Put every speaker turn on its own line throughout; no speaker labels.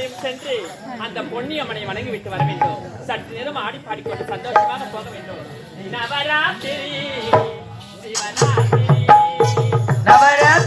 தெரியும் சென்று அந்த பொன்னியம்மனை வணங்கி விட்டு வர வேண்டும். சற்று நேரம் ஆடி பாடிக்கொண்டு சந்தோஷமாக போக வேண்டும். நவராத்திரி சிவராத்திரி.
நவராத்திரி.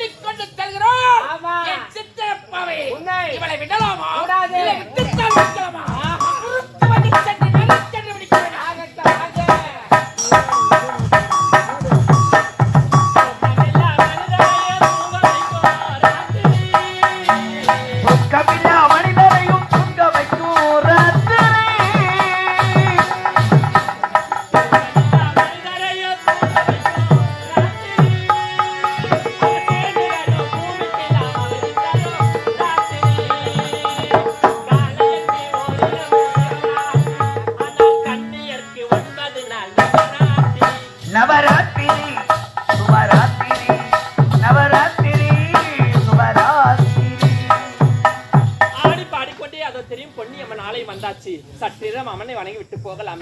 ஆடி பாடிக்கொண்டு செல்கிறோம். சித்தப்பாவை. இவளை விடலாமா?
தெரியும் பொன்னியம்மன் ஆலயம் வந்தாச்சு. சற்றிரம் அம்மனை வணங்கி விட்டு போகலாம்.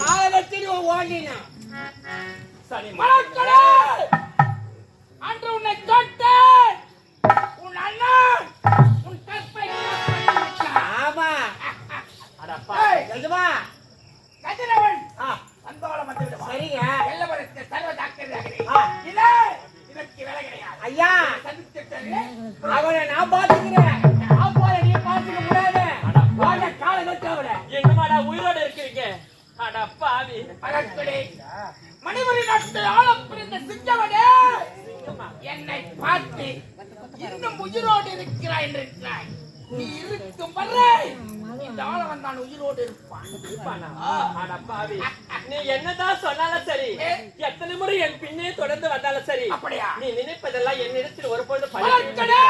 காலத்தில்
ஐயா. அவனை நான் பாத்துக்கிறேன் நான் போல நீ பாத்துக்க முடியாது வாங்க காலை
எங்கமாடா உயிரோட இருக்கிறீங்க? அடப்பாவி
மலர்க்கடை, மணிமணி நாட்டு ஆழம் பிரிந்த என்னை பார்த்து இன்னும் உயிரோடு இருக்கிறாய் என்று நீ இருக்கும் இந்த உயிரோடு இருப்பான்.
நீ என்னதான் சொன்னாலும் சரி எத்தனை முறை என் பின்னே தொடர்ந்து வந்தாலும் சரி
அப்படியா?
நீ நினைப்பதெல்லாம் என்னிடத்தில் ஒருபொழுது
மலர்க்கடை,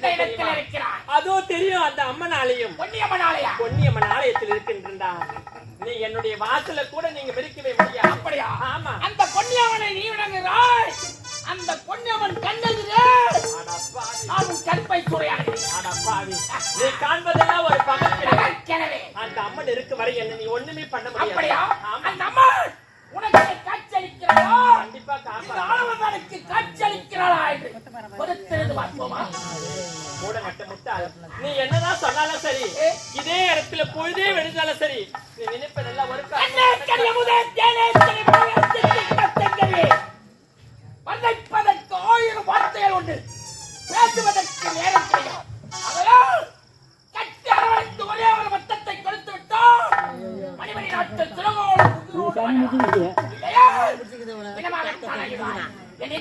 எந்த இடத்தில்
அதோ தெரியும் அந்த அம்மன் ஆலயம்
பொன்னியம்மன் ஆலயா
பொன்னியம்மன் ஆலயத்தில் இருக்கின்றா நீ என்னுடைய வாசல கூட நீங்க மிதிக்கவே முடியாது.
அப்படியா?
ஆமா.
அந்த பொன்னியம்மனை நீ விளங்குகிறாய் அந்த பொன்னியம்மன்
அடப்பாவி
நான் கற்பை சூறையாடுகிறேன்.
அடப்பாவி நீ காண்பதெல்லாம் ஒரு.
எனவே.
அந்த அம்மன் இருக்கு வரை என்ன நீ ஒண்ணுமே பண்ண
அப்படியா?
முடியாது ஆமா.
அந்த அம்மன் உனக்கு காட்சியளிக்கிறாளா
கண்டிப்பா
இந்த
காப்பா
ஆளவனுக்கு காட்சியளிக்கிறாளா என்று
நீ என்னதான் சொன்னாலும் சரி இதே இடத்துல பொழுதே வெடிச்சாலும் சரி நீ நினைப்பதெல்லாம் ஒரு
வதைப்பதற்கு ஆயிரம் வார்த்தைகள் உண்டு. பேசுவதற்கு நேரம் கிடையாது. அதனால் கட்டி அரவணைத்து ஒரே ஒரு மொத்தத்தை கொடுத்து விட்டோம் மணிமணி. என்